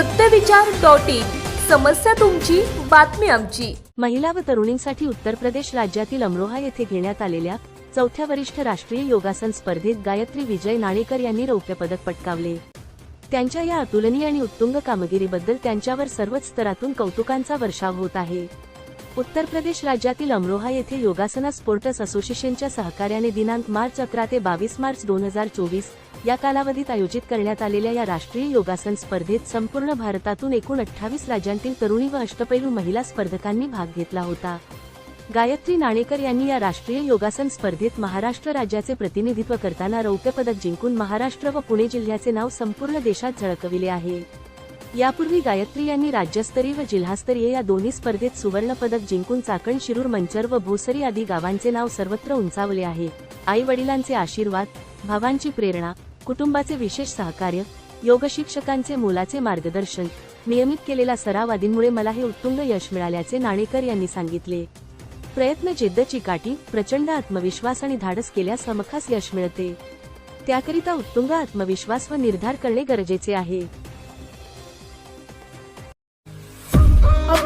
सत्यविचार dot in. समस्या तुमची बातमी आमची. महिला व तरुणींसाठी उत्तर प्रदेश राज्यातील अमरोहा येथे घेण्यात आलेल्या चौथ्या वरिष्ठ राष्ट्रीय योगासन स्पर्धेत गायत्री विजय नाणेकर यांनी रौप्य पदक पटकावले. त्यांच्या या अतुलनीय आणि उत्तुंग कामगिरीबद्दल त्यांच्यावर सर्वच स्तरातून कौतुकांचा वर्षाव होत आहे. उत्तर प्रदेश राज्यातील अमरोहा येथे योगासना स्पोर्टस असोसिएशनच्या सहकार्याने दिनांक मार्च अकरा ते बावीस मार्च दोन हजार चोवीस या कालावधीत आयोजित करण्यात आलेल्या या राष्ट्रीय योगासन स्पर्धेत संपूर्ण भारतातून एकूण अठ्ठावीस राज्यांतील तरुणी व अष्टपैलू महिला स्पर्धकांनी भाग घेतला होता. गायत्री नाणेकर यांनी या राष्ट्रीय योगासन स्पर्धेत महाराष्ट्र राज्याचे प्रतिनिधित्व करताना रौप्य पदक जिंकून महाराष्ट्र व पुणे जिल्ह्याचे नाव संपूर्ण देशात झळकविले आहे. यापूर्वी गायत्री यांनी राज्यस्तरीय व जिल्हास्तरीय या दोन्ही स्पर्धेत सुवर्ण पदक जिंकून चाकण शिरूर मंचर व भोसरी आदी गावांचे नाव सर्वत्र उंचावले आहे. आई वडिलांचे आशीर्वाद भावांची प्रेरणा कुटुंबाचे विशेष सहकार्य योगशिक्षकांचे मोलाचे मार्गदर्शन नियमित केलेला सराव आदींमुळे मला हे उत्तुंग यश मिळाल्याचे नाणेकर यांनी सांगितले. प्रयत्न जिद्द चिकाटी प्रचंड आत्मविश्वास आणि धाडस केल्यास हमखास यश मिळते. त्याकरिता उत्तुंग आत्मविश्वास व निर्धार करणे गरजेचे आहे.